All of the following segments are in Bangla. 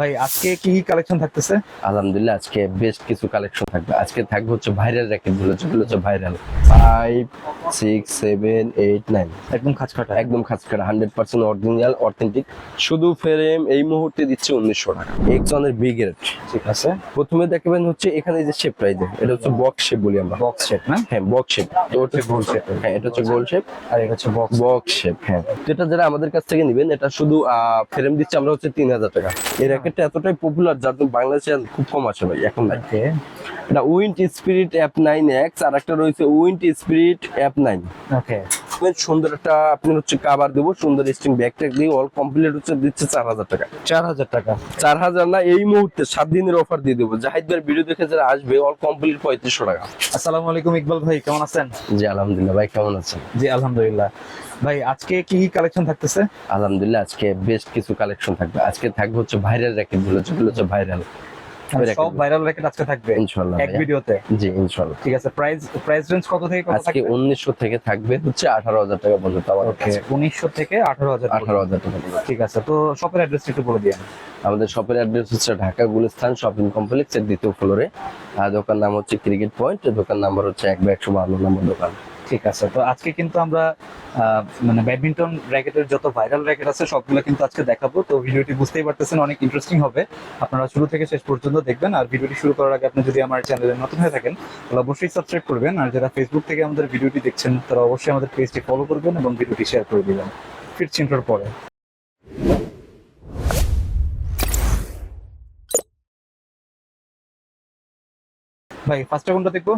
ভাই আজকে কি কি কালেকশন থাকতেছে? আলহামদুলিল্লাহ আজকে বেশ কিছু কালেকশন থাকবে। আজকে থাকবে হচ্ছে ভাইরাল র্যাকেটগুলো যেগুলো হচ্ছে viral five six seven eight nine একদম খাঁচখাটা। একদম খাস করে হান্ড্রেড পার্সেন্ট অরিজিনাল অথেন্টিক শুধু ফ্রেম এই মুহূর্তে দিচ্ছে উনিশশো টাকা। এক্সনের বিগ রেট ঠিক আছে। প্রথমে দেখবেন হচ্ছে এখানে যে শেপ প্রাইস এটা হচ্ছে বক্স শেপ বলি আমরা। বক্স শেপ না? হ্যাঁ বক্স শেপ তো হচ্ছে গোল শেপ হ্যাঁ এটা হচ্ছে গোল শেপ আর এটা হচ্ছে বক্স বক্স শেপ হ্যাঁ। যেটা যারা আমাদের কাছ থেকে নেবেন এটা শুধু ফ্রেম দিচ্ছে আমরা হচ্ছে তিন হাজার টাকা। এই র্যাকেটটা এতটাই পপুলার যার জন্য বাংলাদেশে খুব কম আছে ভাই এখন নাই। এটা Wind Spirit app nine X আর একটা রয়েছে Wind Spirit app nine okay সুন্দর একটা আপনি হচ্ছে কাবার দেবো সুন্দর স্ট্রিং ব্যাগ ট্যাগ দিয়ে অল কমপ্লিট হচ্ছে দিচ্ছে চার হাজার টাকা। চার হাজার টাকা। চার হাজার না এই মুহূর্তে সাত দিনের অফার দিয়ে দেবো। জাহিদ ভাইয়ের ভিডিও দেখে যারা আসবে অল কমপ্লিট পঁয়ত্রিশশো টাকা। আসসালামু আলাইকুম ইকবাল ভাই কেমন আছেন? জি আলহামদুলিল্লাহ ভাই কেমন আছেন? জি আলহামদুলিল্লাহ। ভাই আজকে কি কি কালেকশন থাকতেছে? আলহামদুলিল্লাহ আজকে বেশ কিছু কালেকশন থাকবে। আজকে থাকবে হচ্ছে ভাইরাল র্যাকেটগুলো যেগুলো হচ্ছে ভাইরাল সব ভাইরাল র্যাকেট আজকে থাকবে ইনশাল্লাহ এক ভিডিওতে? জি ইনশাল্লাহ ঠিক আছে প্রাইস প্রাইস রেঞ্জ কত থেকে কত আজকে থাকবে? উনিশশো থেকে থাকবে হচ্ছে আঠারো হাজার টাকা পর্যন্ত আমাদের ওকে কাছে। উনিশশো থেকে আঠারো হাজার আঠারো হাজার টাকা পর্যন্ত। ঠিক আছে তো শপের অ্যাড্রেস একটু বলে দিন আমাদের শপের অ্যাড্রেস হচ্ছে ঢাকা গুলিস্তান শপিং কমপ্লেক্স এর দ্বিতীয় ফ্লোরে আর দোকান নাম হচ্ছে ক্রিকেট পয়েন্ট দোকান নাম্বার হচ্ছে এক বা একশো বাহান্ন নম্বর দোকান। ঠিক আছে। তো আজকে কিন্তু আমরা মানে ব্যাডমিন্টন র্যাকেটের যত ভাইরাল র্যাকেট আছে, সবগুলো কিন্তু আজকে দেখাবো। তো ভিডিওটি বুঝতেই পারতেছেন, অনেক ইন্টারেস্টিং হবে। আপনারা শুরু থেকে শেষ পর্যন্ত দেখবেন, আর ভিডিওটি শুরু করার আগে আপনি যদি আমার চ্যানেলে নতুন হয়ে থাকেন, তাহলে অবশ্যই সাবস্ক্রাইব করবেন। আর যারা ফেসবুক থেকে আমাদের ভিডিওটি দেখছেন, তারা অবশ্যই আমাদের পেজটি ফলো করবেন এবং ভিডিওটি শেয়ার করে দেবেন। ফিরছি পরে। ভাই ফার্স্টে কোনটা দেখব?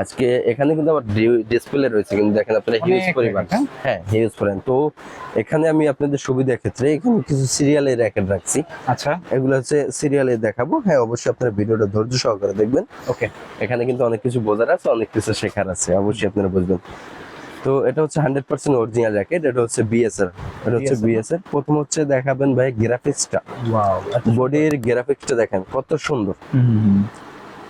আজকে এখানে কিন্তু আমার ডিসপ্লে রয়েছে কিন্তু দেখেন আপনারা হিউজ পরিমাণ। হ্যাঁ? হিউজ পরিমাণ। তো এখানে আমি আপনাদের সুবিধার ক্ষেত্রে এখানে কিছু সিরিয়ালের র্যাকেট রাখছি। আচ্ছা। এগুলো হচ্ছে সিরিয়ালে দেখাবো। হ্যাঁ অবশ্যই আপনারা ভিডিওটা ধৈর্য সহকারে দেখবেন। ওকে। এখানে কিন্তু অনেক কিছু বোঝার আছে অনেক কিছু শেখার আছে অবশ্যই আপনারা বুঝবেন। তো এটা হচ্ছে হান্ড্রেড পার্সেন্ট অরিজিনাল জ্যাকেট এটা হচ্ছে বিএসএর এটা হচ্ছে বিএসএর প্রথম হচ্ছে দেখাবেন ভাই গ্রাফিক্সটা বডির গ্রাফিক্সটা দেখেন কত সুন্দর।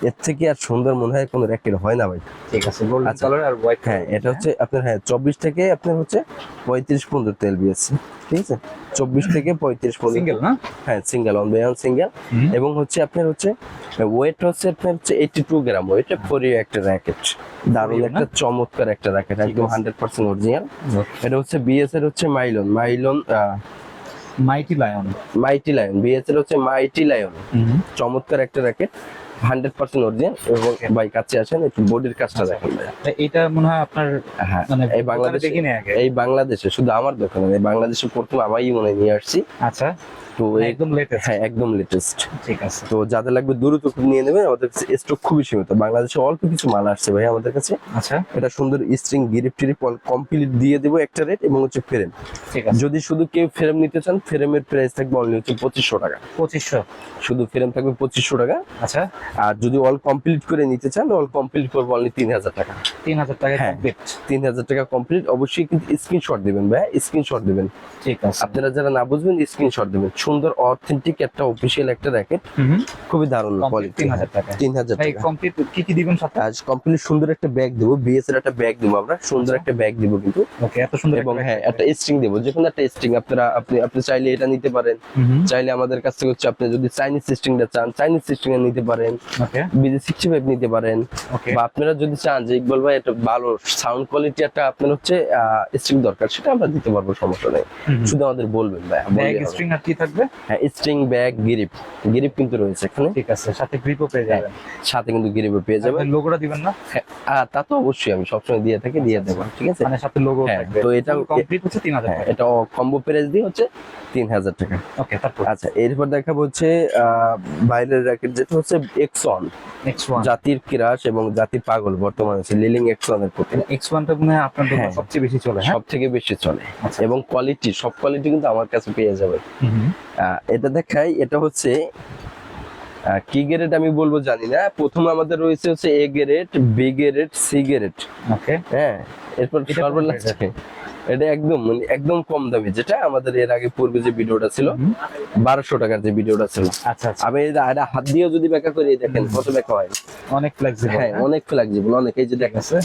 এর থেকে আর সুন্দর মনে হয় কোনো র্যাকেট হয় না ভাই। ঠিক আছে গোল্ডেন আচ্ছা। কালার আর হোয়াইট হ্যাঁ এটা হচ্ছে আপনার হ্যাঁ চব্বিশ থেকে আপনার হচ্ছে পঁয়ত্রিশ পর্যন্ত তেল বিএসসি ঠিক আছে? চব্বিশ থেকে পঁয়ত্রিশ পর্যন্ত। সিঙ্গেল না? হ্যাঁ সিঙ্গেল অন বাই সিঙ্গেল এবং হচ্ছে আপনার হচ্ছে ওয়েট হচ্ছে আপনার হচ্ছে এইটি টু গ্রাম ওয়েট ফোরিও একটা র্যাকেট। দারুণ একটা চমৎকার একটা র্যাকেট একদম। হান্ড্রেড পার্সেন্ট অরিজিনাল এটা হচ্ছে বিএস এর হচ্ছে মাইলন মাইলন mighty lion mighty lion BS এর হচ্ছে মাইটি লায়ন চমৎকার একটা র্যাকেট। হান্ড্রেড পার্সেন্ট অরিজিনাল এবং ভাই কাছে আসেন একটু বডির কাজটা দেখেন এটা মনে হয় আপনার হ্যাঁ মানে এই বাংলাদেশে এই বাংলাদেশে শুধু আমার দোকানে এই বাংলাদেশে প্রথম আমাই মনে নিয়ে আসছি। আচ্ছা। তো একদম লেটেস্ট হ্যাঁ একদম লেটেস্ট ঠিক আছে। তো যাদের লাগবে দ্রুত নিয়ে নেবেন আমাদের কাছে স্টক খুবই সীমিত। বাংলাদেশে অল্প কিছু মাল আসছে ভাই আমাদের কাছে। আচ্ছা। এটা সুন্দর স্ট্রিং গিরিপ টিরিপ কমপ্লিট দিয়ে দেবো একটা রেট এবং হচ্ছে ফ্রেম ঠিক আছে। যদি শুধু কেউ ফ্রেম নিতে চান ফ্রেমের প্রাইস থাকবে অনলি হচ্ছে পঁচিশশো টাকা। পঁচিশশো। শুধু ফ্রেম থাকবে পঁচিশশো টাকা। আচ্ছা। আর যদি অল কমপ্লিট করে নিতে চান অল কমপ্লিট করব অনলি তিন হাজার টাকা। তিন হাজার টাকা হ্যাঁ। কমপ্লিট তিন হাজার টাকা কমপ্লিট অবশ্যই কিন্তু স্ক্রিনশট দিবেন ভাই স্ক্রিনশট দিবেন। ঠিক আছে। আপনারা যারা না বুঝবেন স্ক্রিনশট দিবেন। সুন্দর অথেন্টিক একটা অফিসিয়াল একটা র্যাকেট খুবই দারুণ কোয়ালিটি তিন হাজার টাকা ভাই টাকা। কমপ্লিট কি কি দিবেন সাথে? আজ কমপ্লিট সুন্দর একটা ব্যাগ দেবো বিএস এর একটা ব্যাগ দেবো আমরা সুন্দর আচ্ছা। একটা ব্যাগ দেবো কিন্তু। ওকে এত সুন্দর এবং হ্যাঁ একটা স্ট্রিং দেবো যে কোনো একটা স্ট্রিং আপনারা আপনি আপনি চাইলে এটা নিতে পারেন। চাইলে আমাদের কাছ থেকে হচ্ছে আপনি যদি চাইনিজ সিস্টেমটা চান চাইনিজ সিস্টেম নিতে পারেন। ওকে বিজি সিক্সটি ফাইভ নিতে পারেন। বা আপনারা যদি চান যে ইকবাল ভাই একটা ভালো সাউন্ড কোয়ালিটি একটা আপনার হচ্ছে স্ট্রিং দরকার সেটা আমরা দিতে পারব সমস্যা নেই। শুধু আমাদের বলবেন ভাই ব্যাগ স্ট্রিং আর কি থাকবে? হ্যাঁ স্ট্রিং ব্যাগ গিরিপ গিরিপ কিন্তু রয়েছে এখানে। ঠিক আছে সাথে গ্রিপও পেয়ে যাবেন। সাথে কিন্তু গিরিপও পেয়ে যাবেন। লোগোটা দিবেন না? হ্যাঁ, তা তো অবশ্যই আমি সবসময় দিয়ে থাকি দিয়ে দেবো ঠিক আছে? মানে সাথে লোগো হ্যাঁ, থাকবে। তো এটা- কমপ্লিট হচ্ছে তিন হাজার হ্যাঁ এটা কম্বো প্রাইস দিয়ে হচ্ছে তিন হাজার টাকা। ওকে তারপর? আচ্ছা এরপর দেখাবো হচ্ছে বাইরের র্যাকেট যেটা হচ্ছে এক্সন নেক্সট ওয়ান জাতির কিরাস এবং জাতির পাগল বর্তমানে আছে লিলিং এক্সন এর প্রতি। এক্স ওয়ানটা মনে হয় আপনার দোকানে হ্যাঁ। সবচেয়ে বেশি চলে হ্যাঁ? সব থেকে বেশি চলে। আচ্ছা। এবং কোয়ালিটি সব কোয়ালিটি কিন্তু আমার কাছে পেয়ে যাবে এটা দেখাই এটা হচ্ছে আহ, কি গ্রেড আমি বলব জানি না। প্রথম আমাদের রয়েছে হচ্ছে A grade B grade C grade. Okay হ্যাঁ এরপর সর্বনাশ এটা একদম মানে একদম কম দামি যেটা আমাদের এর আগে পূর্বে যে ভিডিওটা ছিল বারোশো টাকার যে ভিডিওটা ছিল। আচ্ছা আচ্ছা। আমি এটা হাত দিয়ে যদি বেকা করি দেখেন কত বেকা হয়। অনেক ফ্লেক্সিবল হ্যাঁ অনেক ফ্লেক্সিবল অনেক। এই যে দেখেন আছে।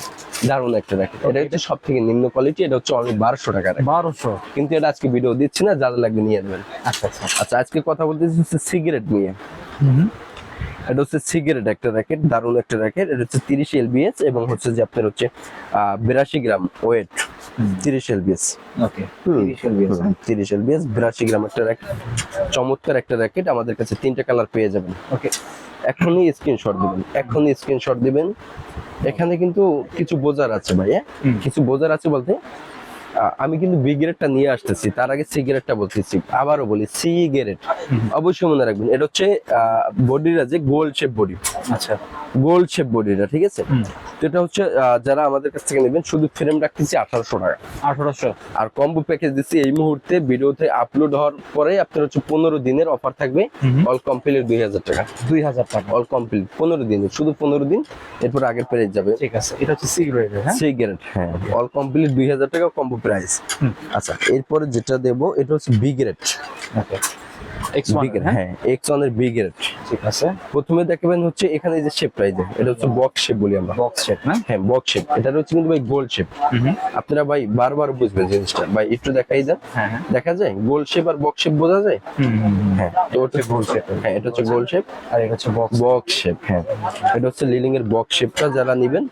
দারুণ একটা র্যাকেট এটা হচ্ছে সব থেকে নিম্ন কোয়ালিটি এটা হচ্ছে অনলি বারোশো টাকার বারোশো। কিন্তু এটা আজকে ভিডিও দিচ্ছি না যারা লাগবে নিয়ে নেবেন। আচ্ছা আচ্ছা। আচ্ছা আজকে কথা বলতেছি হচ্ছে সিগারেট নিয়ে। এটা হচ্ছে সিগারেট একটা র্যাকেট দারুণ একটা র্যাকেট এটা হচ্ছে তিরিশ এলবিএস এবং হচ্ছে যে আপনার হচ্ছে বিরাশি গ্রাম ওয়েট তিরিশ এলবিএস তিরিশ LBS, হ্যাঁ? এলবিএস বিরাশি গ্রাম একটা চমৎকার একটা র্যাকেট আমাদের কাছে তিনটা কালার পেয়ে যাবেন। ওকে। এখনই স্ক্রিনশট দিবেন এখনই স্ক্রিনশট দিবেন। এখানে কিন্তু কিছু বোঝার আছে ভাই? কিছু বোঝার আছে বলতে আমি কিন্তু বিগ্রেটটা নিয়ে আসতেছি তার আগে সি সিগারেটটা বলতেছি আবারও বলি সিগারেট হুম। অবশ্যই মনে রাখবেন এটা হচ্ছে বডির যে গোল শেপ বডি আচ্ছা। গোল শেপ বডিটা ঠিক আছে। তো এটা হচ্ছে যারা আমাদের কাছ থেকে নেবেন শুধু ফ্রেম রাখতেছি আঠারোশো টাকা। আঠারোশো। আর কম্বো প্যাকেজ দিচ্ছি এই মুহূর্তে ভিডিওতে আপলোড হওয়ার পরে আপনার হচ্ছে পনেরো দিনের অফার থাকবে অল কমপ্লিট দুই হাজার টাকা। দুই হাজার টাকা। অল কমপ্লিট পনেরো দিন শুধু পনেরো দিন এরপর আগের প্রাইস যাবে। ঠিক আছে এটা হচ্ছে সিগারেটের হ্যাঁ? সিগারেট হ্যাঁ। অল কমপ্লিট দুই হাজার টাকা কম্বো প্রাইস আচ্ছা এরপরে যেটা দেবো এটা হচ্ছে B grade okay X one হ্যাঁ? এক্স ওয়ানের ঠিক আছে? প্রথমে দেখবেন হচ্ছে এখানে এই যে এটা হচ্ছে বক্স শেপ বলি আমরা। বক্স শেপ না? হ্যাঁ বক্স শেপ এটা হচ্ছে কিন্তু ভাই গোল শেপ আপনারা ভাই বারবার বুঝবেন জিনিসটা। ভাই একটু দেখাই হ্যাঁ হ্যাঁ। দেখা যায়? গোল শেপ আর বক্স শেপ বোঝা যায়? হ্যাঁ তো হচ্ছে গোল শেপ হ্যাঁ এটা হচ্ছে গোল শেপ আর এটা হচ্ছে বক্স বক্স শেপ হ্যাঁ। এটা হচ্ছে লিলিং এর বক্স শেপটা যারা নেবেন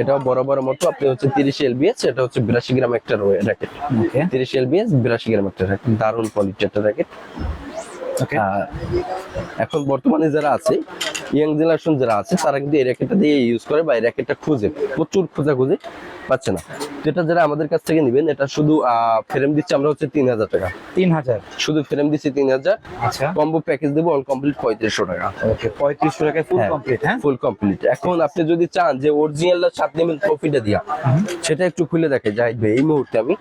এটাও বরাবর মতো আপনি হচ্ছে তিরিশ এলবিএস এটা হচ্ছে বিরাশি গ্রাম একটা র্যাকেট তিরিশ এলবিএস বিরাশি গ্রাম একটা র্যাকেট দারুণ কোয়ালিটি একটা র্যাকেট এখন বর্তমানে যারা আছে ইয়াং জেনারেশন যারা আছে, তারা কিন্তু এই র্যাকেটটা দিয়ে ইউজ করে বা এই র্যাকেটটা খুঁজে, প্রচুর খোঁজা খুঁজে পাচ্ছে না। এটা যারা আমাদের কাছ থেকে নেবেন এটা শুধু ফ্রেম দিচ্ছি আমরা হচ্ছে তিন হাজার টাকা। তিন হাজার? শুধু ফ্রেম দিচ্ছি তিন হাজার। আচ্ছা। কম্বো প্যাকেজ দেবো অল কমপ্লিট পঁয়ত্রিশশো টাকা। ওকে পঁয়ত্রিশশো টাকায় ফুল হ্যাঁ। কমপ্লিট হ্যাঁ? ফুল কমপ্লিট এখন আপনি যদি চান যে অরিজিনালটা সাত নেবেন কপিটা দিয়া সেটা একটু খুলে দেখে যাই এই মুহূর্তে আমি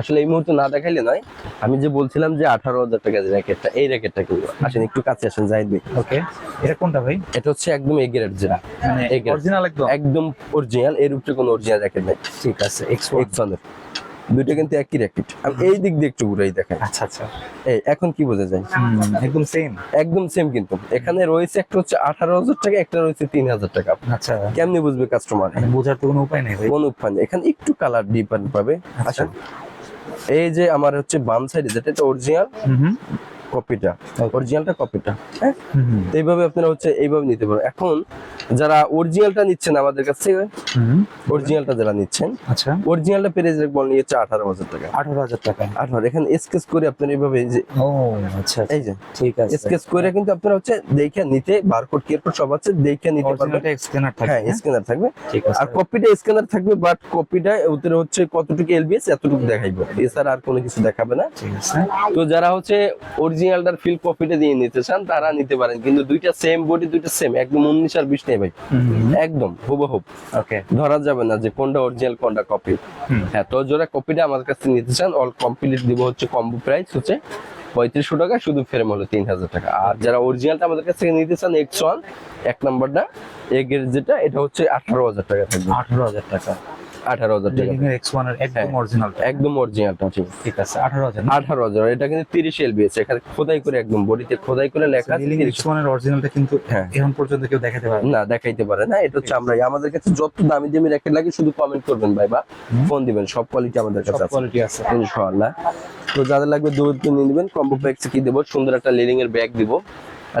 আসলে এই মুহূর্তে না দেখাইলে নয় আমি যে বলছিলাম যে আঠারো হাজার টাকা যে র্যাকেটটা এই র্যাকেটটা কিনবো। আসেন একটু কাছে আসেন জাহিদ ভাই। ওকে এটা কোনটা ভাই? এটা হচ্ছে একদম এগেরেট যেটা। মানে এই অরিজিনাল একদম? একদম অরিজিনাল এর উপরে কোনো অরিজিনাল র্যাকেট নাই ঠিক আছে এক্স দুইটা কিন্তু একই র্যাকেট আমি এই দিক দিয়ে একটু ঘুরাই দেখেন আচ্ছা আচ্ছা। এই এখন কি বোঝা যায়? একদম সেম একদম সেম কিন্তু। এখানে রয়েছে একটা হচ্ছে আঠারো হাজার টাকা একটা রয়েছে তিন হাজার টাকা। আচ্ছা। কেমনি বুঝবে কাস্টমার মানে বোঝার তো কোনো উপায় নেই কোন উপায় নেই। এখানে একটু কালার ডিফারেন্ট পাবে। আচ্ছা। এই যে আমার হচ্ছে বাম সাইডে যেটা এটা অরিজিনাল কপিটা অরিজিনালটা কপিটা হ্যাঁ? এইভাবে আপনারা হচ্ছে এইভাবে নিতে পারেন। এখন যারা অরিজিনালটা নিচ্ছেন আমাদের কাছ থেকে অরিজিনালটা যারা নিচ্ছেন আচ্ছা। অরিজিনালটা বল নিয়েছে আঠারো হাজার টাকা। আঠারো হাজার টাকা। আঠারো এখানে স্কেচ করে আপনার এইভাবে যে ও আচ্ছা এই যে ঠিক আছে। স্কেচ করে কিন্তু আপনারা হচ্ছে দেখে নিতে বারকোড কিয়ারকোড সব আছে দেখে নিতে পারবেন। স্ক্যানার থাকে হ্যাঁ? স্ক্যানার থাকবে। ঠিক আছে। আর কপিটা স্ক্যানার থাকবে বাট কপিটা ওদের হচ্ছে কতটুকু এলবিএস এতটুকু দেখাইবে। এছাড়া আর কোনো কিছু দেখাবে না। ঠিক আছে। তো যারা হচ্ছে অরিজিনালটার ফিল কপিটা দিয়ে নিতে চান তারা নিতে পারেন। কিন্তু দুইটা সেম বডি দুইটা সেম একদম উনিশ আর বিশ নেই ভাই। একদম হুবহুব ওকে ধরা যাবে না যে কোনটা অরিজিনাল কোনটা কপি। হ্যাঁ তো যারা কপিটা আমাদের কাছে নিতে চান। অল কমপ্লিট দিব হচ্ছে কম্বো প্রাইস হচ্ছে পঁয়ত্রিশশো টাকা শুধু ফ্রেম হলো তিন হাজার টাকা। আর যারা অরিজিনালটা আমাদের কাছ থেকে নিতে চান এক্স ওয়ান এক নাম্বারটা এগের যেটা এটা হচ্ছে আঠারো হাজার টাকা থাকবে। আঠারো হাজার টাকা। আঠারো হাজার টাকা। এক্স ওয়ানের একদম হ্যাঁ। একদম অরিজিনালটা ঠিক ঠিক আছে আঠারো হাজার আঠারো হাজার এটা কিন্তু তিরিশ এখানে খোদাই করে একদম বডিতে খোদাই করে লেখা আছে লিভিং 30 এক্স ওয়ানের অরিজিনালটা কিন্তু হ্যাঁ। এখন পর্যন্ত কেউ দেখাতে পারে না। দেখাইতে পারে না এটা হচ্ছে আমরা আমাদের কাছে যত দামি দামি র্যাকেট লাগে শুধু কমেন্ট করবেন ভাই বা ফোন দিবেন সব কোয়ালিটি আমাদের কাছে আছে। কোয়ালিটি আছে। ইনশাআল্লাহ। তো যাদের লাগবে দূর নিয়ে নেবেন কম্বো প্যাক কি দেবো? সুন্দর একটা লিলিং এর ব্যাগ দিব।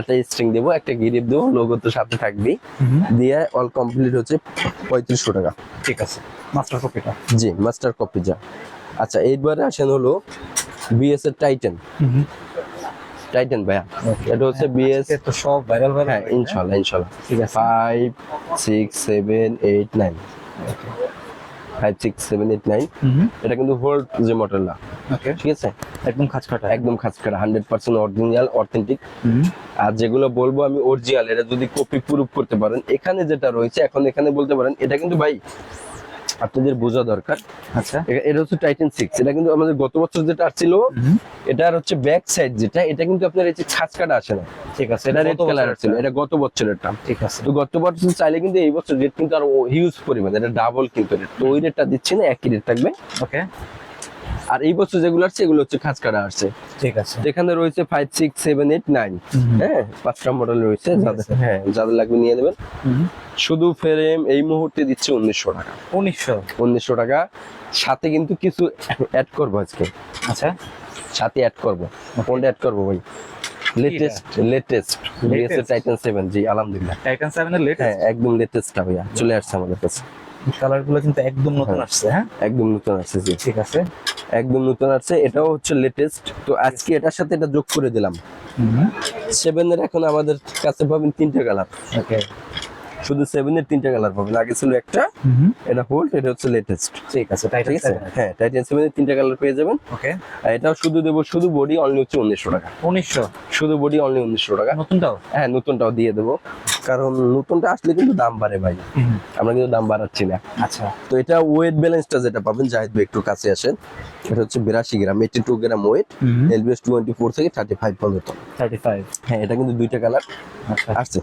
একটা স্ট্রিং দেবো একটা গিরিপ দেবো লোগো তো সাথে থাকবেই। হুম, দিয়ে অল কমপ্লিট হচ্ছে পঁয়ত্রিশশো টাকা। ঠিক আছে। মাস্টার কপিটা জি মাস্টার কপি যা আচ্ছা এইবারে আসেন হলো বিএস এর টাইটেন টাইটেন ভাইয়া। এটা হচ্ছে বিএস তো সব ভাইরাল ভাইরাল হ্যাঁ ইনশাল্লাহ ইনশাল্লাহ। ঠিক আছে। Five six seven eight nine five six seven eight nine এটা কিন্তু হোল্ড যে মডেলটা ঠিক আছে? একদম খাঁচকাটা একদম খাঁচকাটা হান্ড্রেড পার্সেন্ট অরিজিনাল অথেন্টিক আর যেগুলো বলব আমি অরিজিনাল এটা যদি কপি প্রুফ করতে পারেন এখানে যেটা রয়েছে এখন এখানে বলতে পারেন এটা কিন্তু ভাই আপনাদের বোঝা দরকার। আচ্ছা। এটা হচ্ছে টাইটান সিক্স এটা কিন্তু আমাদের গত বছর যেটা আসছিল এটার হচ্ছে ব্যাক সাইড যেটা এটা কিন্তু আপনার এই যে ছাঁচ কাটা আসে না। ঠিক আছে এটা রেড কালার ছিল এটা গত বছরের টা ঠিক আছে। তো গত বছর চাইলে কিন্তু এই বছর রেট কিন্তু আরও হিউজ পরিমাণ। এটা ডাবল কিন্তু রেট তো ওই রেটটা দিচ্ছি না একই রেট থাকবে। ওকে আর এই বছর যেগুলো আসছে এগুলো হচ্ছে খাঁচ কাটা আসছে। ঠিক আছে। এখানে রয়েছে five six seven eight nine হ্যাঁ পাঁচটা মডেল রয়েছে যাদের হ্যাঁ যাদের লাগবে নিয়ে নেবেন। শুধু ফ্রেম এই মুহূর্তে দিচ্ছে উনিশশো টাকা। উনিশশো। উনিশশো টাকা। সাথে কিন্তু কিছু অ্যাড করব আজকে। আচ্ছা। সাথে অ্যাড করব। কোনটা অ্যাড করব ভাই? Latest latest Titan seven G আলহামদুলিল্লাহ। টাইটান সেভেনের লেট হ্যাঁ একদম লেটেস্টটা ভাইয়া। চলে আসছে আমাদের কাছে। কালারগুলো কিন্তু একদম নতুন হ্যাঁ। আসছে হ্যাঁ? একদম নতুন আসছে জি। ঠিক আছে। একদম নতুন আসছে এটাও হচ্ছে লেটেস্ট তো আজকে এটার সাথে এটা যোগ করে দিলাম। সেভেন এর এখন আমাদের কাছে পাবেন তিনটা কালার। ওকে শুধু সেভেন এর তিনটা কালার পাবেন। আগে ছিল একটা এটা হোল্ড এটা হচ্ছে লেটেস্ট ঠিক আছে টাইটান হ্যাঁ টাইটান সেভেন এর তিনটা কালার পেয়ে যাবেন। ওকে আর এটাও শুধু দেবো শুধু বডি অনলি হচ্ছে উনিশশো টাকা। উনিশশো? শুধু বডি অনলি উনিশশো টাকা। নতুনটাও? হ্যাঁ নতুনটাও দিয়ে দেবো। কারণ নতুনটা আসলে কিন্তু দাম বাড়ে ভাই। আমরা কিন্তু দাম বাড়াচ্ছি না। আচ্ছা। তো এটা ওয়েট ব্যালেন্সটা যেটা পাবেন জাহিদ ভাই একটু কাছে আসেন। এটা হচ্ছে বিরাশি gram eighty two gram weight LBS twenty four থেকে থার্টি ফাইভ পর্যন্ত। থার্টি ফাইভ হ্যাঁ এটা কিন্তু দুইটা কালার আচ্ছা। আসছে।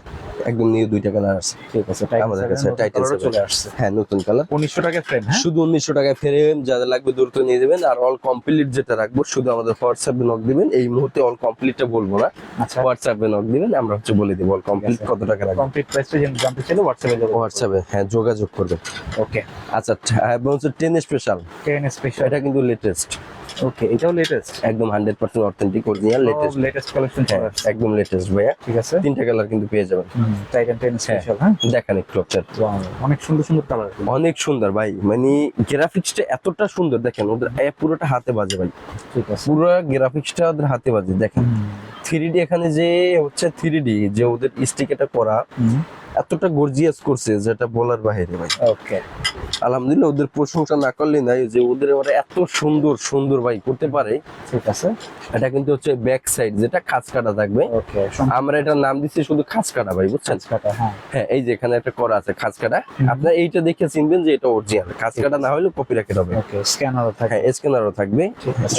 একদম নিউ দুইটা কালার আসছে। ঠিক আছে আমাদের কাছে টাইটান চলে আসছে। হ্যাঁ নতুন কালার উনিশশো টাকা ফ্রেম হ্যাঁ? শুধু উনিশশো টাকায় ফ্রেম যাদের লাগবে দ্রুত নিয়ে দেবেন আর অল কমপ্লিট যেটা রাখব শুধু আমাদের হোয়াটসঅ্যাপে নক দিবেন। এই মুহূর্তে অল কমপ্লিটটা বলব না। আচ্ছা। হোয়াটসঅ্যাপে নক দিবেন আমরা হচ্ছে বলে দিব অল কমপ্লিট কত টাকা কমপ্লিট প্রাইসটা জানতে চাইলে হোয়াটসঅ্যাপে যাব হোয়াটসঅ্যাপে হ্যাঁ যোগাযোগ করবে ওকে আচ্ছা এবং হচ্ছে টেন স্পেশাল টেন স্পেশাল এটা কিন্তু লেটেস্ট ওকে এটাও লেটেস্ট একদম hundred percent authentic original latest latest collection হ্যাঁ একদম লেটেস্ট ভাইয়া। ঠিক আছে। তিনটা কালার কিন্তু পেয়ে যাবেন। টাইটান টেন স্পেশাল হ্যাঁ দেখান একটু অনেক সুন্দর সুন্দর কালার অনেক সুন্দর ভাই। মানে গ্রাফিক্সটা এতটা সুন্দর দেখেন ওদের পুরোটা হাতে বাজে ভাই। ঠিক আছে। পুরো গ্রাফিক্সটা ওদের হাতে বাজে দেখেন। থ্রি ডি এখানে যে হচ্ছে থ্রি ডি যে ওদের স্টিক এটা করা এতটা গর্জিয়াস করছে যেটা বলার বাইরে ভাই। ওকে আলহামদুলিল্লাহ ওদের প্রশংসা না করলে নাই যে ওদের ওরা এত সুন্দর সুন্দর ভাই করতে পারে। ঠিক আছে। এটা কিন্তু হচ্ছে ব্যাক সাইড যেটা খাঁচ কাটা থাকবে ওকে আমরা এটার নাম দিচ্ছি শুধু খাঁচ কাটা ভাই বুঝছেন? কাটা হ্যাঁ। হ্যাঁ এই যে এখানে একটা করা আছে খাঁচ কাটা আপনার এইটা দেখে চিনবেন যে এটা অরিজিনাল খাঁচ কাটা না হলে কপি রাখতে হবে। ওকে স্ক্যানারও থাকে হ্যাঁ স্ক্যানারও থাকবে।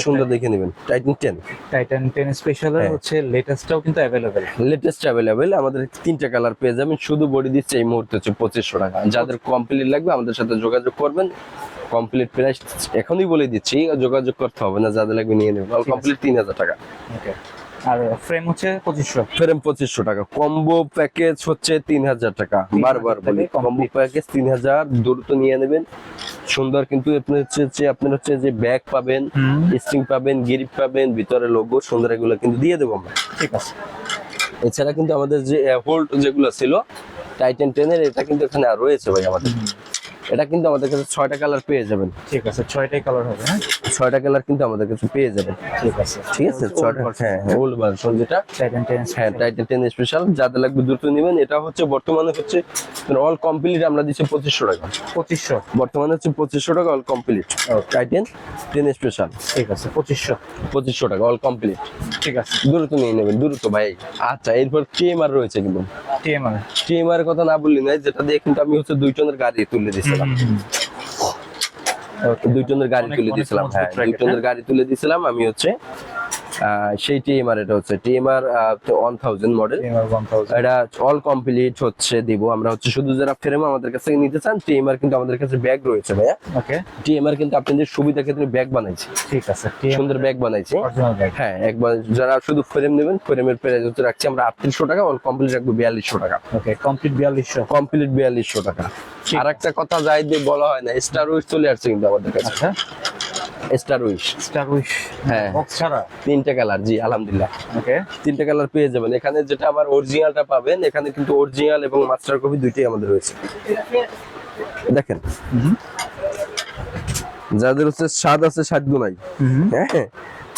সুন্দর দেখে নেবেন। Titan ten Titan ten special. হচ্ছে লেটেস্টটাও কিন্তু অ্যাভেলেবেল লেটেস্ট অ্যাভেলেবেল আমাদের তিনটা কালার পেয়ে যাবেন। শুধু বডি দিচ্ছে এই মুহূর্তে হচ্ছে পঁচিশশো টাকা। যাদের কমপ্লিট লাগবে আমাদের সাথে যোগাযোগ করবেন। কমপ্লিট প্রাইস এখনই বলে দিচ্ছি যোগাযোগ করতে হবে না যাদের লাগবে নিয়ে নেবেন। কমপ্লিট তিন হাজার টাকা। আর ফ্রেম হচ্ছে পঁচিশশো। ফ্রেম পঁচিশশো টাকা। কম্বো প্যাকেজ হচ্ছে তিন হাজার টাকা। বারবার বলি কম্বো প্যাকেজ তিন হাজার দ্রুত নিয়ে নেবেন। সুন্দর কিন্তু আপনার হচ্ছে যে আপনার হচ্ছে যে ব্যাগ পাবেন স্ট্রিং পাবেন গিরিপ পাবেন ভিতরে লোগো সুন্দর এগুলো কিন্তু দিয়ে দেবো আমরা। ঠিক আছে। এছাড়া কিন্তু আমাদের যে হোল্ড যেগুলো ছিল টাইটেন টেনের এটা কিন্তু এখানে আর রয়েছে ভাই আমাদের। এটা কিন্তু আমাদের কাছে ছয়টা কালার পেয়ে যাবেন। ঠিক আছে ছয়টাই কালার হবে হ্যাঁ? ছয়টা কালার কিন্তু আমাদের কাছে পেয়ে যাবেন। ঠিক আছে। ঠিক আছে ছয়টা হ্যাঁ ওল্ড ভার্সন যেটা। টাইটান টেন হ্যাঁ টাইটেন টেন স্পেশাল যাদের লাগবে দ্রুত নেবেন। এটা হচ্ছে বর্তমানে হচ্ছে অল কমপ্লিট আমরা দিচ্ছি পঁচিশশো টাকা। পঁচিশশো। বর্তমানে হচ্ছে পঁচিশশো টাকা all complete Titan ten special ঠিক আছে পঁচিশশো। পঁচিশশো টাকা অল কমপ্লিট ঠিক আছে। দ্রুত নিয়ে নেবেন দ্রুত ভাই। আচ্ছা এরপর টিএমআর রয়েছে কিন্তু। টিএমআর টিএমআর কথা না বললি না যেটা দিয়ে কিন্তু আমি হচ্ছে দুই টনের গাড়ি তুলে দিয়েছিলাম। দুই টনের গাড়ি তুলে দিয়েছিলাম হ্যাঁ দুই টনের গাড়ি তুলে দিয়েছিলাম আমি হচ্ছে সেই টিএমআর এটা হচ্ছে টিএমআর ওয়ান থাউজেন্ড মডেল এটা অল কমপ্লিট হচ্ছে দিব। আমরা হচ্ছে শুধু যারা ফ্রেম আমাদের কাছে নিতে চান টিএমআর কিন্তু আমাদের কাছে ব্যাগ রয়েছে ভাইয়া। ওকে টিএমআর কিন্তু আপনাদের সুবিধা ক্ষেত্রে ব্যাগ বানাইছে। ঠিক আছে সুন্দর ব্যাগ বানাইছে। হ্যাঁ একবার যারা শুধু ফ্রেম নেবেন ফ্রেমের প্রাইস হচ্ছে রাখছি আমরা আটত্রিশশো টাকা অল কমপ্লিট রাখব বিয়াল্লিশশো টাকা। ওকে কমপ্লিট বিয়াল্লিশশো। কমপ্লিট বিয়াল্লিশশো টাকা। আর একটা কথা যাই দিয়ে বলা হয় না স্টার উইশ চলে আসছে কিন্তু আমাদের কাছে। আচ্ছা। স্টার উইশ স্টার উইশ হ্যাঁ। বক্স ছাড়া? তিনটে কালার জি আলহামদুলিল্লাহ। ওকে তিনটে কালার পেয়ে যাবেন। এখানে যেটা আমার অরিজিনালটা পাবেন এখানে কিন্তু অরিজিনাল এবং মাস্টার কপি দুইটাই আমাদের রয়েছে। দেখেন। যাদের হচ্ছে স্বাদ আছে স্বাদ গুণাই হ্যাঁ।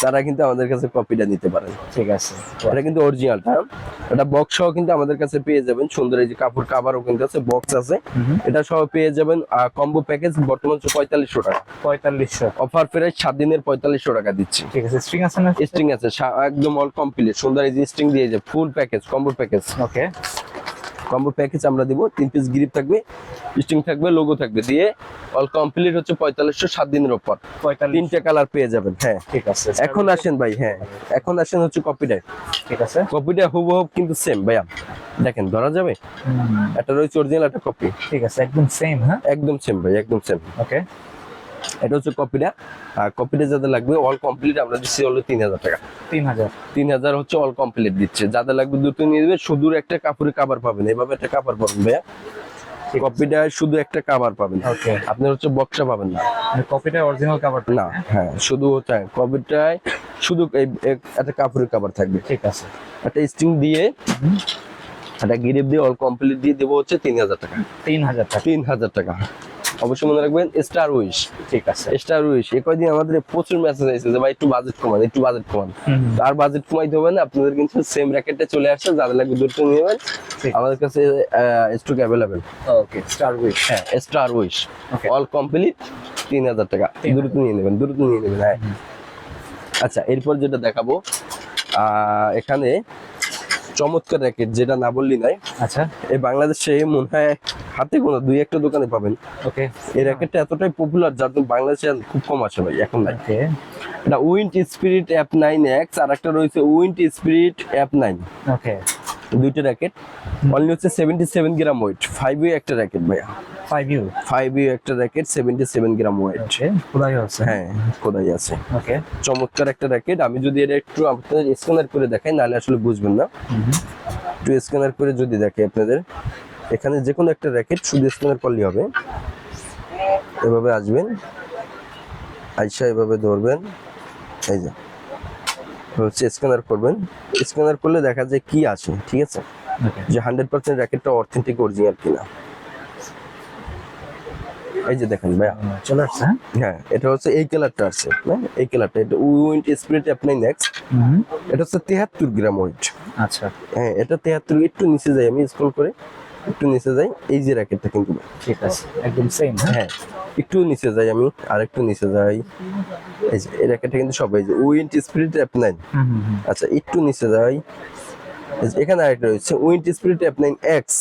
তারা কিন্তু আমাদের কাছে কপিটা নিতে পারেন। ঠিক আছে। এটা কিন্তু অরিজিনালটা এটা বক্স সহ কিন্তু আমাদের কাছে পেয়ে যাবেন। সুন্দর এই যে কাপড় কাভারও কিন্তু আছে বক্স আছে। এটা সহ পেয়ে যাবেন কম্বো প্যাকেজ বর্তমান পঁয়তাল্লিশশো টাকা। পঁয়তাল্লিশশো। অফার প্রাইস সাত দিনের পঁয়তাল্লিশশো টাকা দিচ্ছি। ঠিক আছে স্ট্রিং আছে না? স্ট্রিং আছে একদম অল কমপ্লিট সুন্দর এই যে স্ট্রিং দিয়ে যে full package combo package okay combo package আমরা দিব তিন পিস গ্রিপ থাকবে স্ট্রিং থাকবে লোগো থাকবে। দিয়ে অল কমপ্লিট হচ্ছে পঁয়তাল্লিশশো সাত দিনের পঁয়তাল্লিশ। তিনটে কালার পেয়ে যাবেন হ্যাঁ। ঠিক আছে এখন আসেন ভাই হ্যাঁ। এখন আসেন হচ্ছে কপিটাই ঠিক আছে। কপিটা হুবহু কিন্তু সেম ভাইয়া। দেখেন ধরা যাবে? একটা রয়েছে অরিজিনাল একটা কপি ঠিক আছে একদম সেম হ্যাঁ? একদম সেম ভাই একদম সেম ওকে এটা হচ্ছে কপিটা। আর কপিটা যাদের লাগবে অল কমপ্লিট আমরা দিচ্ছি হলো তিন হাজার টাকা। তিন হাজার তিন হাজার হচ্ছে অল কমপ্লিট দিচ্ছে। যাদের লাগবে দুটো নিয়ে দেবে শুধু একটা কাপড়ে কাবার পাবেন। এভাবে একটা কাবার পাবেন ভাইয়া। কপিটা শুধু একটা কাবার পাবেন। আপনার হচ্ছে বক্সা পাবেন না। কপিটা অরিজিনাল কাভার না হ্যাঁ শুধু হচ্ছে কপিটায় শুধু এই- একটা কাপড়ের কাবার থাকবে। ঠিক আছে। একটা স্টিং দিয়ে একটা গিরিপ দিয়ে অল কমপ্লিট দিয়ে দেবো হচ্ছে তিন হাজার টাকা। তিন হাজার টাকা। তিন হাজার টাকা। অবশ্যই মনে রাখবেন স্টার উইশ ঠিক আছে। স্টার উইশ এ কয়দিন আমাদের প্রচুর মেসেজ আসছে যে ভাই একটু বাজেট কমান একটু বাজেট কমান। আর বাজেট কমাইতে হবে না আপনাদের কিন্তু সেম র্যাকেটে চলে আসছে যাদের লাগবে দুটো নিয়ে নেবেন। আমাদের কাছে stock available okay Star Wish হ্যাঁ স্টার উইশ অল কমপ্লিট তিন হাজার টাকা। দ্রুত নিয়ে নেবেন দ্রুত নিয়ে নেবেন হ্যাঁ। আচ্ছা এরপর যেটা দেখাবো এখানে চমৎকার র্যাকেট যেটা না বললি নাই। আচ্ছা। এই বাংলাদেশে মনে হয় হাতে কোনো দুই একটা দোকানে পাবেন। ওকে এই র্যাকেটটা এতটাই পপুলার যার জন্য বাংলাদেশে খুব কম আছে ভাই এখন নাই। এটা Wind Spirit app nine X আর একটা রয়েছে Wind Spirit app nine okay দুইটা র্যাকেট অনলি হচ্ছে seventy seven gram weight five U একটা র্যাকেট ভাইয়া। ফাইভ ইউ ফাইভ ইউ একটা racket seventy seven gram weight খোদাই হচ্ছে হ্যাঁ কোথায় আছে। ওকে চমৎকার একটা র্যাকেট আমি যদি এটা একটু আপনাদের স্ক্যানার করে দেখাই নাহলে আসলে বুঝবেন না। একটু স্ক্যানার করে যদি দেখে আপনাদের। এখানে যে কোনো একটা র্যাকেট শুধু স্ক্যানার করলেই হবে। এভাবে আসবেন। আইসা এভাবে ধরবেন। এই যে হচ্ছে স্ক্যানার করবেন। স্ক্যানার করলে দেখা যায় কি আছে ঠিক আছে? যে হান্ড্রেড পার্সেন্ট র্যাকেটটা অথেন্টিক অরিজিনাল কিনা। এই যে দেখেন ভাইয়া। চলে আসছে হ্যাঁ? হ্যাঁ এটা হচ্ছে এই কালারটা আছে হ্যাঁ? এই কালারটা এটা উইন্ট স্প্রিট আপনি নেক্সট এটা হচ্ছে তেহাত্তর গ্রাম ওয়েট আচ্ছা। হ্যাঁ এটা তেহাত্তর একটু নিচে যাই আমি স্ক্রল করে। একটু নিচে যাই এই যে র্যাকেটটা কিন্তু। ঠিক আছে একদম সেম হ্যাঁ? একটু নিচে যাই আমি আর একটু নিচে যাই। এই যে এই র্যাকেটটা কিন্তু সব এই যে উইন্ট স্পিরিট অ্যাপ নাইন আচ্ছা একটু নিচে যাই। এখানে আরেকটা রয়েছে Wind Spirit app nine X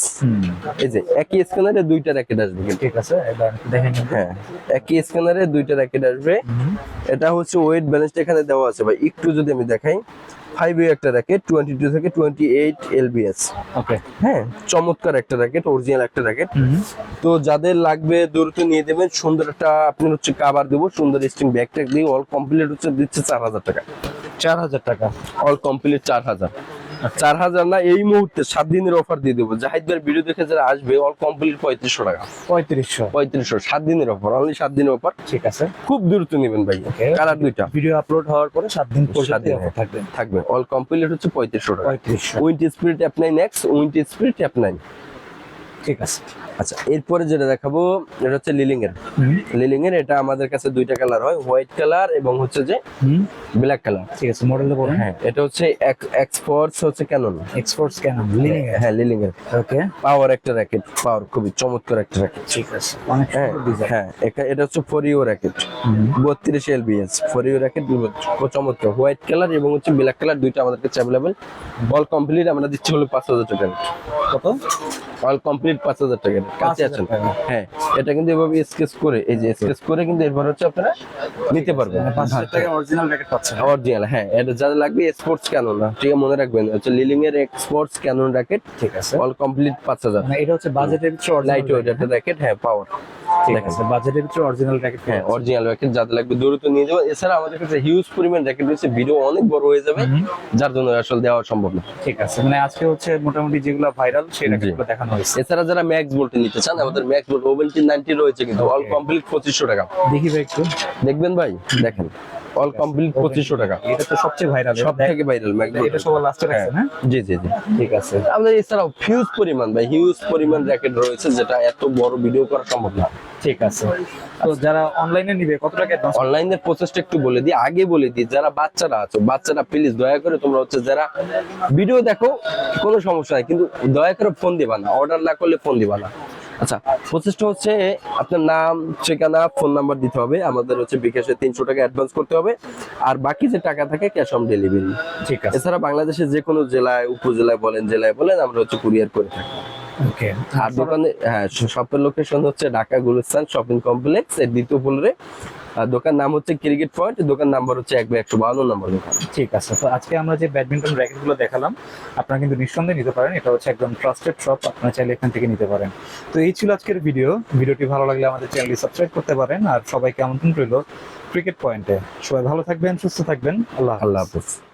এই যে একই স্ক্যানারে দুইটা র্যাকেট আসবে ঠিক আছে এবার দেখে হ্যাঁ একই স্ক্যানারে দুইটা র্যাকেট আসবে। এটা হচ্ছে ওয়েট ব্যালেন্সটা এখানে দেওয়া আছে ভাই একটু যদি আমি দেখাই। ফাইভ একটা র্যাকেট টোয়েন্টি টু থেকে টোয়েন্টি এইট এলবিএস ওকে হ্যাঁ চমৎকার একটা র্যাকেট অরিজিনাল একটা র্যাকেট তো যাদের লাগবে দূরত্ব নিয়ে দেবেন সুন্দর একটা আপনার হচ্ছে কাবার দেবো সুন্দর স্টিং ব্যাগ ট্যাগ দিয়ে অল কমপ্লিট হচ্ছে দিচ্ছে চার হাজার টাকা। চার হাজার টাকা। অল কমপ্লিট চার হাজার। চার হাজার না এই মুহূর্তে সাত দিনের অফার দিয়ে দেবো। জাহিদ ভাইয়ের ভিডিও দেখে যারা আসবে অল কমপ্লিট পঁয়ত্রিশশো টাকা। পঁয়ত্রিশশো। পঁয়ত্রিশশো সাত দিনের অফার অনলি সাত দিনের অফার ঠিক আছে। খুব দ্রুত নেবেন ভাই. কালার দুইটা। ভিডিও আপলোড হওয়ার পরে সাত দিন সাত দিন, থাকবে। থাকবে। অল কমপ্লিট হচ্ছে পঁয়ত্রিশশো টাকা। পঁয়ত্রিশশো। Wint spirit app nine X wint spirit app nine ঠিক আছে। আচ্ছা এরপরে যেটা দেখাবো এটা হচ্ছে লিলিং এর লিলিং এর এটা আমাদের কাছে দুইটা কালার হয় হোয়াইট কালার এবং হচ্ছে যে ব্ল্যাক কালার। ঠিক আছে মডেলটা বলুন। হ্যাঁ এটা হচ্ছে এক্সপোর্টস হচ্ছে ক্যানন এক্সপোর্টস কেন লিনিং হ্যাঁ লিলিং এর। ওকে পাওয়ার একটা র্যাকেট পাওয়ার খুবই চমৎকার একটা র্যাকেট ঠিক আছে অনেক হ্যাঁ সুন্দর হ্যাঁ এটা- এটা হচ্ছে ফর ইউ র্যাকেট বত্রিশ এলবিএস ফর ইউ র্যাকেট চমৎকার। হোয়াইট কালার এবং হচ্ছে ব্ল্যাক কালার দুইটা আমাদের কাছে অ্যাভেলেবেল অল কমপ্লিট আমরা দিচ্ছি হলো পাঁচ হাজার টাকা কত? অল কমপ্লিট পাঁচ হাজার টাকা কাছে আছেন। হ্যাঁ এটা কিন্তু এভাবে স্কেচ করে এই যে স্কেচ করে কিন্তু এরপর হচ্ছে আপনারা নিতে পারবেন। মানে পাঁচ হাজার টাকা অরিজিনাল র্যাকেট পাচ্ছেন। অরিজিনাল হ্যাঁ এটা যাদের লাগবে স্পোর্টস ক্যানন না ঠিক আছে মনে রাখবেন। হচ্ছে লিলিং এর স্পোর্টস ক্যানন র্যাকেট ঠিক আছে। অল কমপ্লিট পাঁচ হাজার। মানে এটা হচ্ছে বাজেটের ভিতরে লাইট ওয়েট একটা র্যাকেট হ্যাঁ পাওয়ার ঠিক দেখেন। আছে বাজেটের ভিতরে অরিজিনাল র্যাকেট হ্যাঁ অরিজিনাল র্যাকেট যাদের লাগবে দ্রুত নিয়ে যাবেন। এছাড়া আমাদের কাছে হিউজ পরিমাণ র্যাকেট রয়েছে ভিডিও অনেক বড় হয়ে যাবে যার জন্য আসলে দেওয়া সম্ভব না। ঠিক আছে মানে আজকে হচ্ছে মোটামুটি যেগুলো ভাইরাল সেই র্যাকেটগুলো দেখানো হয়েছে। এছাড়া যারা ম্যাক্স বলতে নিতে চান আমাদের ম্যাক্স বোল্ট ওভেন্টিন নাইনটি রয়েছে কিন্তু অল কমপ্লিট পঁচিশশো টাকা। দেখি ভাই একটু। দেখবেন ভাই? দেখেন। অল কমপ্লিট টাকা। এটা তো সবচেয়ে ভাইরাল ভাইরাল এটা সবার লাস্টে রাখছেন হ্যাঁ? জি জি জি। ঠিক আছে। আমাদের এছাড়াও হিউজ পরিমাণ ভাই হিউজ পরিমাণ র্যাকেট রয়েছে যেটা এত বড় ভিডিও করা সম্ভব না। ঠিক আছে। তো যারা অনলাইনে নিবে কত টাকা অ্যাডভান্স অনলাইনের প্রসেসটা একটু বলে দিই আগে বলে দিই যারা বাচ্চারা আছো বাচ্চারা প্লিজ দয়া করে তোমরা হচ্ছে যারা ভিডিও দেখো কোনো সমস্যা নাই কিন্তু দয়া করে ফোন দিবা না অর্ডার না করলে ফোন দিবা না। আচ্ছা প্রচেষ্টা হচ্ছে আপনার নাম ঠিকানা ফোন নাম্বার দিতে হবে। আমাদের হচ্ছে বিকাশে তিনশো টাকা অ্যাডভান্স করতে হবে। আর বাকি যে টাকা থাকে ক্যাশ অন ডেলিভারি ঠিক আছে। এছাড়া বাংলাদেশের যে কোনো জেলায় উপজেলায় বলেন জেলায় বলেন আমরা হচ্ছে কুরিয়ার করে থাকি। ওকে আর দোকানে হ্যাঁ শপের লোকেশন হচ্ছে ঢাকা গুলিস্তান শপিং কমপ্লেক্স এর দ্বিতীয় ফ্লোরে আর দোকান নাম হচ্ছে ক্রিকেট পয়েন্ট দোকান নাম্বার হচ্ছে এক একশো বাউন্ন নম্বর দোকান। ঠিক আছে তো আজকে আমরা যে ব্যাডমিন্টন র্যাকেটগুলো দেখালাম আপনারা কিন্তু নিঃসন্দেহে নিতে পারেন। এটা হচ্ছে একদম ট্রাস্টেড শপ আপনারা চাইলে এখান থেকে নিতে পারেন। তো এই ছিল আজকের ভিডিও ভিডিওটি ভালো লাগলে আমাদের চ্যানেলটি সাবস্ক্রাইব করতে পারেন। আর সবাইকে আমন্ত্রণ রইল ক্রিকেট পয়েন্টে সবাই ভালো থাকবেন সুস্থ থাকবেন। আল্লাহ আল্লাহ হাফিজ।